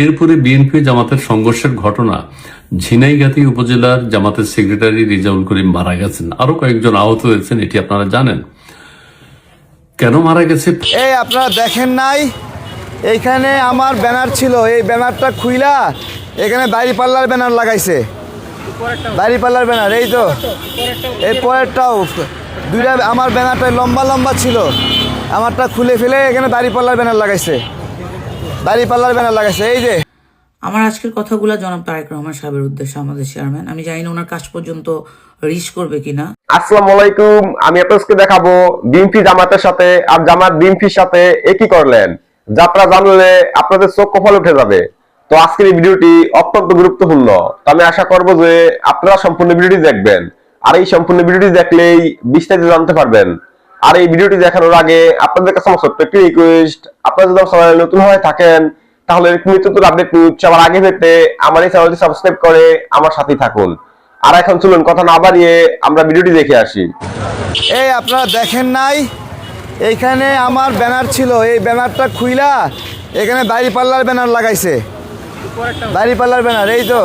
শেরপুরে বিএনপি জামাতের সংঘর্ষের ঘটনা ঝিনাইগাতি উপজেলার জামাতের সেক্রেটারি রিজাউল করিম মারা গেছেন। আরও কয়েকজন আহত হয়েছেন, এটি আপনারা জানেন। কেন মারা গেছে? এই আপনারা দেখেন নাই, এইখানে আমার ব্যানার ছিল, এই ব্যানারটা খুইলা এখানে বাইরি পাল্লার ব্যানার লাগাইছে। বাইরি পাল্লার ব্যানার, এই তো। এই পরেরটাও, দুইটা আমার ব্যানারটা লম্বা লম্বা ছিল, আমারটা খুলে ফেলে এখানে দাড়ি পাল্লার ব্যানার লাগাইছে। দাড়ি পাল্লার ব্যানার লাগাইছে এই যে। আমার আজকের কথাগুলো জনাব তারেক রহমান সাহেবের উদ্দেশ্যে আমাদের চেয়ারম্যান আমি জানি না ওনার কাজ পর্যন্ত রিচ করবে কিনা। আসসালামু আলাইকুম আমি আপনাদেরকে দেখাবো বিএনপি জামাতের সাথে আর জামাত বিএনপির সাথে একই করলেন। যাত্রা জানলে আপনাদের চোখ কপাল উঠে যাবে। তো আজকের এই ভিডিওটি অত্যন্ত গুরুত্বপূর্ণ। তো আমি আশা করব যে আপনারা সম্পূর্ণ ভিডিওটি দেখবেন। আর এই সম্পূর্ণ ভিডিওটি দেখলেই বিস্তারিত জানতে পারবেন। আর এই ভিডিওটি দেখানোর আগে আপনাদের কাছে আমার ছোট্ট একটি রিকোয়েস্ট আপনারা যদি আমার চ্যানেলে নতুন হয়ে থাকেন, তাহলে এরকম নতুন আপডেট নিউজ সবার আগে পেতে আমার এই চ্যানেলটি সাবস্ক্রাইব করে আমার সাথেই থাকুন। আর এখন চলুন, কথা না বাড়িয়ে আমরা ভিডিওটি দেখে আসি। এই আপনারা দেখেন নাই? এইখানে আমার ব্যানার ছিল। এই ব্যানারটা খুইলা এখানে বাইরি পাল্লার ব্যানার লাগাইছে। বাইরি পাল্লার ব্যানার, এই তো।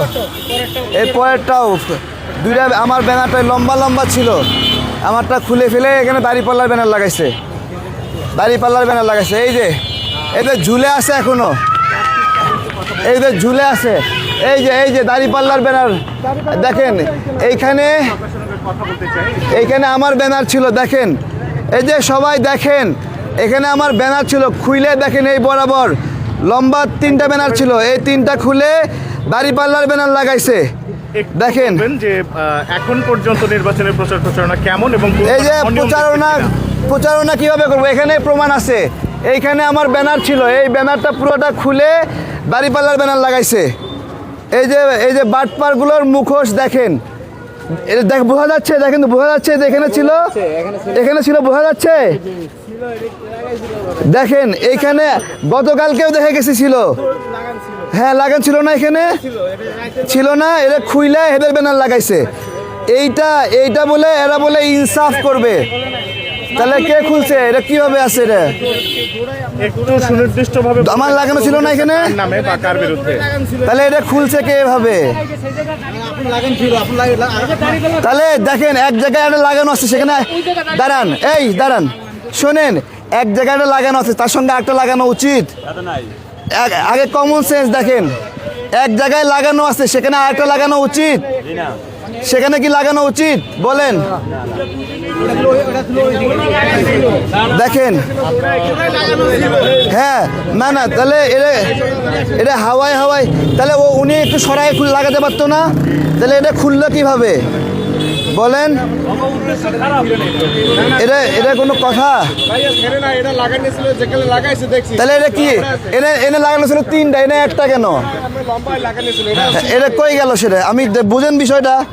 এই পরেরটাও। দুইটা আমার ব্যানারটা লম্বা লম্বা ছিল। আমারটা খুলে ফেলে এখানে দাড়ি পাল্লার ব্যানার লাগাইছে। দাড়ি পাল্লার ব্যানার লাগাইছে। এই যে এতে ঝুলে আছে এখনও। এই যে ঝুলে আছে। এই যে এই যে দাড়ি পাল্লার ব্যানার। দেখেন, এইখানে এইখানে আমার ব্যানার ছিল, দেখেন। এই যে সবাই দেখেন, এখানে আমার ব্যানার ছিল। খুইলে দেখেন এই বরাবর। লম্বা তিনটা ব্যানার ছিল। এই তিনটা খুলে দাড়ি পাল্লার ব্যানার লাগাইছে। দেখেন। যে এখন পর্যন্ত নির্বাচনের প্রচার প্রচারণা কেমন এবং এই যে প্রচারণা প্রচারণা কীভাবে করব? এখানে প্রমাণ আছে। এইখানে আমার ব্যানার ছিল। এই ব্যানারটা পুরোটা খুলে দাড়িপাল্লার ব্যানার লাগাইছে। এই যে এই যে বাটপারগুলোর মুখোশ দেখেন। দেখ বোঝা যাচ্ছে দেখেন তো বোঝা যাচ্ছে যে এখানে ছিল? এখানে ছিল বোঝা যাচ্ছে? দেখেন এইখানে গতকালকেও দেখে গেছি ছিল। হ্যাঁ লাগান ছিল না এখানে? ছিল না এটা খুইলে হেদের ব্যানার লাগাইছে। এইটা এইটা বলে এরা বলে ইনসাফ করবে। তাহলে কে খুলছে? এটা কীভাবে আছে এটা একটু সুনির্দিষ্ট ভাবে আমার লাগানো ছিল না এখানে? নামে কার বিরুদ্ধে? তাহলে এটা খুলছে কে এভাবে? তাহলে দেখেন এক জায়গায় একটা লাগানো আছে সেখানে দাঁড়ান। এই দাঁড়ান। শোনেন এক জায়গায় একটা লাগানো আছে তার সঙ্গে একটা লাগানো উচিত। আগে কমন সেন্স দেখেন। এক জায়গায় লাগানো আছে, সেখানে আরেকটা লাগানো উচিত। সেখানে কি লাগানো উচিত? বলেন। দেখেন। হ্যাঁ না না, তাহলে এটা এটা হাওয়ায় হাওয়ায় তাহলে ও উনি একটু সরাই লাগাতে পারতো না। তাহলে এটা খুললো কীভাবে? বলেন। এটা এটা কোনো কথা? তাহলে এটা কি? এনে এনে লাগানো ছিল তিনটা এনে একটা কেন? এটা কই গেল সেটা? আমি বুঝেন বিষয়টা।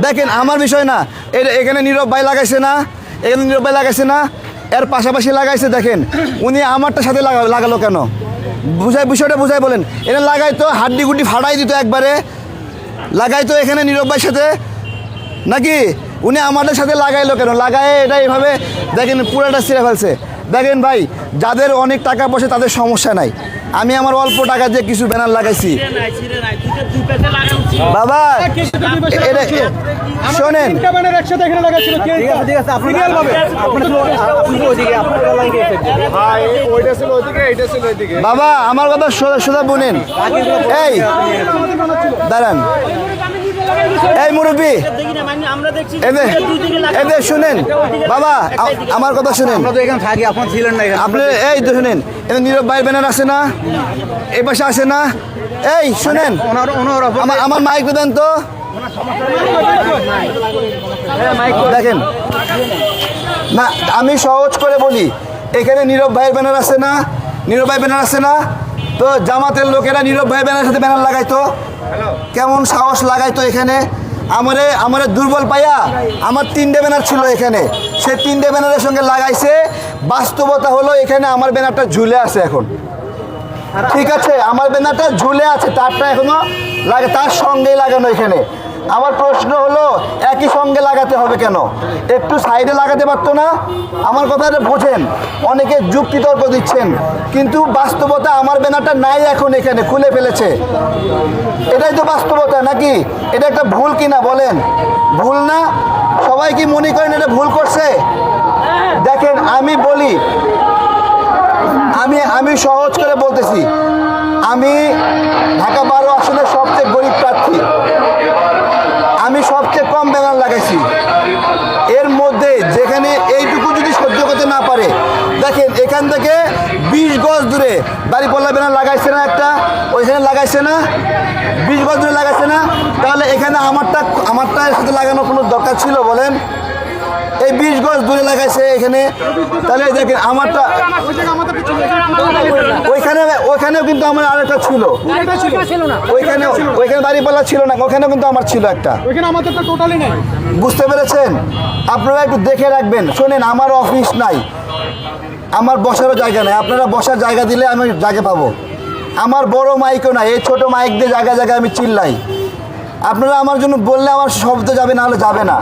দেখেন আমার বিষয় না। এটা এখানে নীরব ভাই লাগাইছে না এখানে নীরব ভাই লাগাইছে না এর পাশাপাশি লাগাইছে দেখেন। উনি আমারটা সাথে লাগা- লাগালো কেন? বুঝাই বিষয়টা বুঝাই বলেন। এটা লাগাইতো হাড্ডি গুড্ডি ফাটাই দিত একবারে। লাগাইতো এখানে নীরব ভাইয়ের সাথে। নাকি? উনি আমাদের সাথে লাগাইলো কেন? লাগায় এটা এইভাবে দেখেন পুরাটা ছিঁড়ে ফেলছে। দেখেন ভাই যাদের অনেক টাকা পয়সা তাদের সমস্যা নাই। আমি আমার অল্প টাকা দিয়ে কিছু ব্যানার লাগাইছি। বাবা এটা শোনেন। বাবা আমার কথা সোজা সোজা বুনেন। এই দাঁড়ান। এই এদের শুনেন। বাবা আমার কথা শুনেন। আপনি এই তো শুনেন। এদের নীরব ভাইয়ের ব্যানার আছে না? পাশে আছে না? এই শুনেন। আমার মাইক দেন তো। দেখেন। না আমি সহজ করে বলি এখানে নীরব ভাইয়ের ব্যানার আছে না? নীরব ভাই ব্যানার আছে না? তো জামাতের লোকেরা নীরব ভাই ব্যানার সাথে ব্যানার লাগাইতো। কেমন সাহস লাগাইতো এখানে? আমারে আমারে দুর্বল পাইয়া আমার তিনটে ব্যানার ছিল এখানে। সে তিনটে ব্যানারের সঙ্গে লাগাইছে। বাস্তবতা হলো এখানে আমার ব্যানারটা ঝুলে আছে এখন। ঠিক আছে, আমার ব্যানারটা ঝুলে আছে, তারটা এখনও লাগে তার সঙ্গেই লাগানো এখানে। আমার প্রশ্ন হলো, একই সঙ্গে লাগাতে হবে কেন? একটু সাইডে লাগাতে পারতো না? আমার কথাটা বোঝেন। অনেকে যুক্তি তর্ক দিচ্ছেন, কিন্তু বাস্তবতা আমার ব্যানারটা নাই এখন এখানে, খুলে ফেলেছে। এটাই তো বাস্তবতা নাকি? এটা একটা ভুল কিনা বলেন। ভুল না? সবাই কি মনে করেন এটা ভুল করছে? দেখেন, আমি বলি, আমি আমি সহজ করে বলতেছি, আমি ঢাকা বারো আসনের সবচেয়ে গরিব প্রার্থী। এখান থেকে বিশ গজ দূরে। বাড়িপাল্লা ব্যানার লাগাইছে না একটা। ওইখানে লাগাইছে না বিশ গজ দূরে লাগাইছে না। তাহলে এখানে আমারটা আমারটা সাথে লাগানোর কোনো দরকার ছিল বলেন? এই বিশ গজ দূরে লাগাইছে এখানে। তাহলে দেখেন আমারটা ওইখানে ওইখানেও কিন্তু আমার আরেকটা ছিল। ওইখানে ওইখানে দাঁড়িপাল্লা ছিল না ওখানেও কিন্তু আমার ছিল একটা। বুঝতে পেরেছেন? আপনারা একটু দেখে রাখবেন। শোনেন আমার অফিস নাই। আমার বসারও জায়গা নেই। আপনারা বসার জায়গা দিলে আমি জায়গা পাবো। আমার বড় মাইকও নাই, এই ছোট মাইক দিয়ে জায়গায় জায়গায় আমি চিল্লাই। আপনারা আমার জন্য বললে আমার শব্দ যাবে না হলে যাবে না।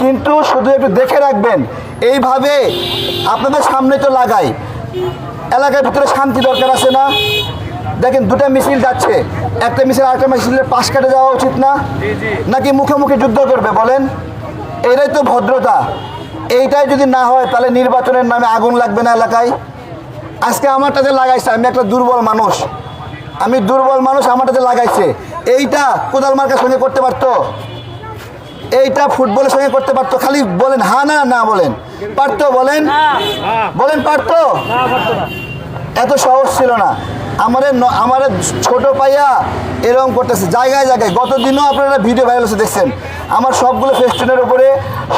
কিন্তু শুধু একটু দেখে রাখবেন, এইভাবে আপনাদের সামনে তো লাগাই। এলাকার ভিতরে শান্তি দরকার আছে না? দেখেন দুটা মিছিল যাচ্ছে। একটা মিছিল, আরেকটা মিছিলের পাশ কাটে যাওয়া উচিত না? নাকি মুখে মুখে যুদ্ধ করবে বলেন? এটাই তো ভদ্রতা। এইটাই যদি না হয় তাহলে নির্বাচনের নামে আগুন লাগবে না এলাকায়? আজকে আমার আমারটাতে লাগাইছে আমি একটা দুর্বল মানুষ। আমি দুর্বল মানুষ আমার আমারটাতে লাগাইছে। এইটা কোদাল মার্কার সঙ্গে করতে পারতো? এইটা ফুটবলের সঙ্গে করতে পারতো? খালি বলেন হা না না বলেন। পারতো বলেন? বলেন পারতো? এত সহজ ছিল না। আমাদের আমাদের ছোট পাইয়া এরকম করতেছে। জায়গায় জায়গায়। গত দিনও আপনারা ভিডিও ভাইরাল হচ্ছে দেখছেন। আমার সবগুলো ফেস্টুনের উপরে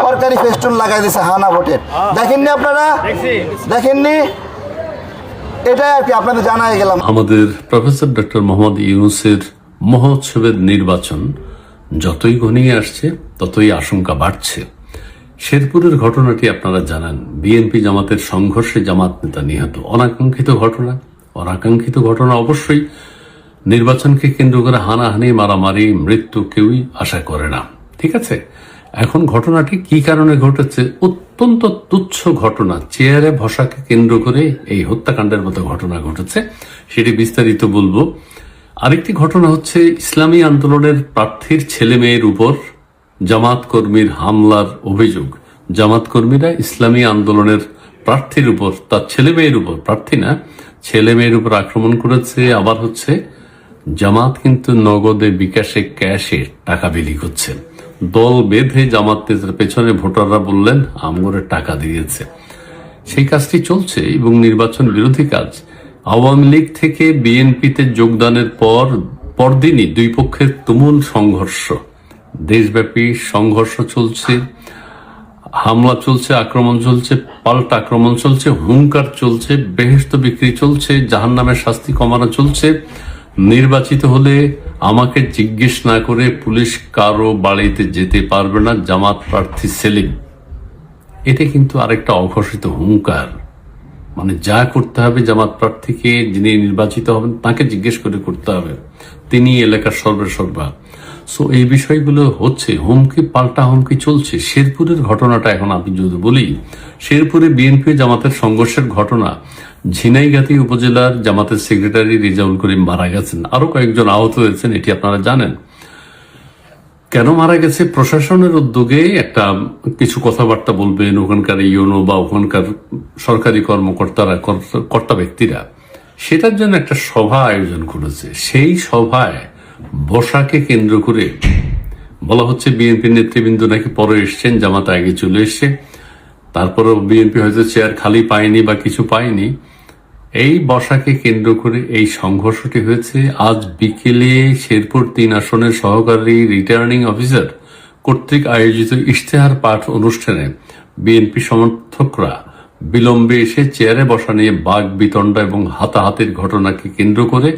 সরকারি ফেস্টুন লাগাই দিয়েছে হানা ভোটের। দেখেননি আপনারা? দেখেননি? এটাই আর কি আপনাদের জানাই গেলাম। আমাদের প্রফেসর ডক্টর মোহাম্মদ ইউনুসের মহোৎসবের নির্বাচন যতই ঘনিয়ে আসছে ততই আশঙ্কা বাড়ছে। শেরপুরের ঘটনাটি আপনারা জানেন বিএনপি জামাতের সংঘর্ষে জামাত নেতা নিহত। অনাকাঙ্ক্ষিত ঘটনা অনাকাঙ্ক্ষিত ঘটনা অবশ্যই। নির্বাচনকে কেন্দ্র করে হানাহানি মারামারি মৃত্যু কেউই আশা করে না। ঠিক আছে? এখন ঘটনাটি কি কারণে ঘটেছে? অত্যন্ত তুচ্ছ ঘটনা। চেয়ারে ভসাকে কেন্দ্র করে এই হত্যাকাণ্ডের মতো ঘটনা ঘটেছে। সেটি বিস্তারিত বলব। আরেকটি ঘটনা হচ্ছে, ইসলামী আন্দোলনের প্রার্থীর ছেলে মেয়ের উপর জামাত কর্মীর হামলার অভিযোগ। জামাত কর্মীরা ইসলামী আন্দোলনের প্রার্থীর উপর, তার ছেলে মেয়ের উপর, প্রার্থী না ছেলে মেয়ের উপর আক্রমণ করেছে। আবার হচ্ছে, জামাত কিন্তু নগদে বিকাশে ক্যাশে টাকা বিলি করছে। দল বেঁধে জামাত পেছনে ভোটাররা বললেন, আমগরে টাকা দিয়েছে। সেই কাজটি চলছে এবং নির্বাচন বিরোধী কাজ। আওয়ামী লীগ থেকে বিএনপিতে যোগদানের পর, পরদিনই দুই পক্ষের তুমুল সংঘর্ষ। দেশব্যাপী সংঘর্ষ চলছে, হামলা চলছে, আক্রমণ চলছে, পাল্টা আক্রমণ চলছে, হুঙ্কার চলছে বেহেস্ত বিক্রি চলছে জাহান নামের শাস্তি কমানো চলছে। নির্বাচিত হলে আমাকে জিজ্ঞেস না করে পুলিশ কারও বাড়িতে যেতে পারবে না, জামাত প্রার্থী সেলিম। এটা কিন্তু আরেকটা অঘোষিত হুঙ্কার। মানে যা করতে হবে জামাত প্রার্থীকে, যিনি নির্বাচিত হবেন, তাকে জিজ্ঞেস করে করতে হবে। তিনি এলাকার সর্বেসর্বা। সো এই বিষয়গুলো হচ্ছে, হুমকি, পাল্টা হুমকি চলছে। শেরপুরের ঘটনাটা এখন আমি যদি বলি, শেরপুরে বিএনপি জামাতের সংঘর্ষের ঘটনা। ঝিনাইগাতি উপজেলার জামাতের সেক্রেটারি রিজাউল করিম মারা গেছেন। আরও কয়েকজন আহত হয়েছেন, এটি আপনারা জানেন। কেন মারা গেছে? প্রশাসনের উদ্যোগে একটা কিছু কথাবার্তা বলবেন ওখানকার ইউনো বা ওখানকার সরকারি কর্মকর্তারা, কর্তা- ব্যক্তিরা। সেটার জন্য একটা সভা আয়োজন করেছে। সেই সভায় বসাকে কেন্দ্র করে বলা হচ্ছে বিএনপি নেতৃবৃন্দ নাকি পরে এসছেন, জামাত আগে চলে এসছে। তারপরেও বিএনপি হয়তো চেয়ার খালি পায়নি বা কিছু পায়নি। এই বসাকে কেন্দ্র করে এই সংঘর্ষটি হয়েছে। আজ বিকেলে শেরপুর তিন আসনের সহকারী রিটার্নিং অফিসার কর্তৃক আয়োজিত ইশতেহার পাঠ অনুষ্ঠানে বিএনপি সমর্থকরা বিলম্বে এসে চেয়ারে বসা নিয়ে বাঘ, বিতণ্ডা এবং হাতাহাতির ঘটনাকে কেন্দ্র করে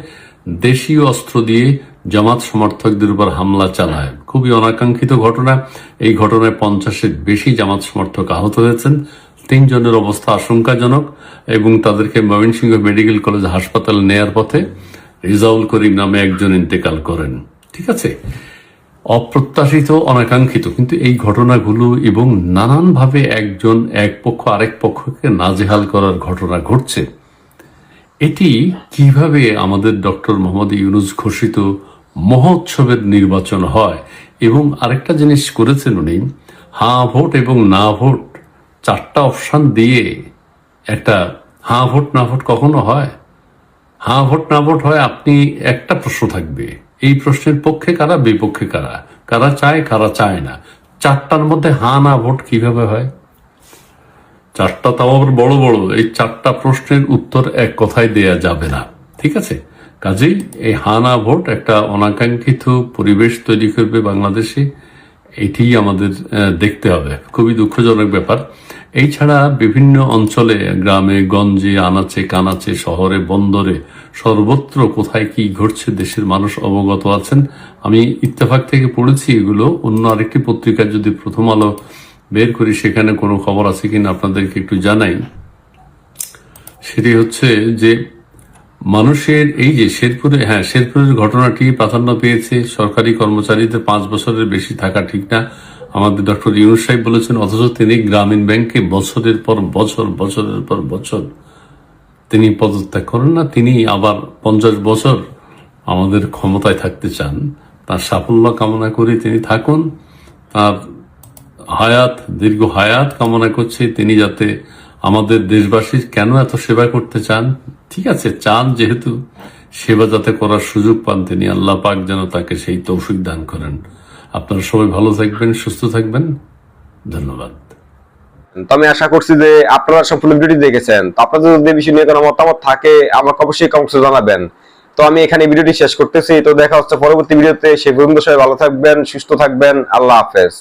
দেশীয় অস্ত্র দিয়ে জামাত সমর্থকদের উপর হামলা চালায়। খুবই অনাকাঙ্ক্ষিত ঘটনা। এই ঘটনায় পঞ্চাশের বেশি জামাত সমর্থক আহত হয়েছেন। তিনজনের অবস্থা আশঙ্কাজনক এবং তাদেরকে ময়মনসিংহ মেডিকেল কলেজ হাসপাতালে নেয়ার পথে রিজাউল করিম নামে একজন ইন্তেকাল করেন। ঠিক আছে? অপ্রত্যাশিত, অনাকাঙ্ক্ষিত, কিন্তু এই ঘটনাগুলো এবং নানানভাবে একজন এক পক্ষ, আরেক পক্ষকে নাজেহাল করার ঘটনা ঘটছে। এটি কীভাবে আমাদের ডক্টর মোহাম্মদ ইউনুস ঘোষিত মহোৎসবের নির্বাচন হয় এবং আরেকটা জিনিস করেছেন উনি, হাঁ ভোট এবং না ভোট চারটা অপশান দিয়ে একটা হাঁ ভোট, না ভোট কখনো হয়? হাঁ ভোট, না ভোট হয়, আপনি একটা প্রশ্ন থাকবে। এই প্রশ্নের পক্ষে কারা, বিপক্ষে কারা? কারা চায় কারা চায় না? চারটার মধ্যে হাঁ, না, ভোট কীভাবে হয়? চারটা তাও আবার বড় বড়। এই চারটা প্রশ্নের উত্তর এক কথায় দেয়া যাবে না। ঠিক আছে? কাজেই এই হানা ভোট একটা অনাকাঙ্ক্ষিত পরিবেশ তৈরি করবে বাংলাদেশে। এটি আমাদের দেখতে হবে। খুবই দুঃখজনক ব্যাপার। এই ছাড়া বিভিন্ন অঞ্চলে, গ্রামে, গঞ্জে, আনাচে, কানাচে, শহরে, বন্দরে সর্বত্র কোথায় কি ঘটছে দেশের মানুষ অবগত আছেন। আমি ইত্তেফাক থেকে পড়েছি এগুলো। অন্য আরেকটি পত্রিকা যদি প্রথম আলো বের করি, সেখানে কোনো খবর আছে কিনা আপনাদেরকে একটু জানাই। সেটি হচ্ছে যে মানুষের, এই যে শেরপুরে হ্যাঁ শেরপুরের ঘটনাটি প্রাধান্য পেয়েছে। সরকারি কর্মচারীদের পাঁচ বছরের বেশি থাকা ঠিক না। আমাদের ডক্টর ইউনুস সাহেব বলেছেন, অথচ তিনি গ্রামীণ ব্যাংকে বছরের পর বছর, বছরের পর বছর তিনি পদত্যাগ করেন না, তিনি আবার পঞ্চাশ বছর আমাদের ক্ষমতায় থাকতে চান। তার সাফল্য কামনা করে তিনি থাকুন। তার হায়াত, দীর্ঘ হায়াত কামনা করছে তিনি যাতে আমাদের দেশবাসীর কেন এত সেবা করতে চান। ঠিক আছে, চান যেহেতু সেবা যাতে করার সুযোগ পান তিনি। আল্লাহ পাক যেন তাকে সেই তৌফিক দান করেন। আপনারা সবাই ভালো থাকবেন, সুস্থ থাকবেন। ধন্যবাদ। তো আমি আশা করছি যে আপনারা সম্পূর্ণ ভিডিওটি দেখেছেন। তো আপনাদের যদি বিষয় নিয়ে কোনো মতামত থাকে, আমাকে অবশ্যই কমসে জানাবেন। তো আমি এখানে ভিডিওটি শেষ করতেছি। তো দেখা হচ্ছে পরবর্তী ভিডিওতে। সেই পর্যন্ত সবাই ভালো থাকবেন, সুস্থ থাকবেন। আল্লাহ হাফেজ।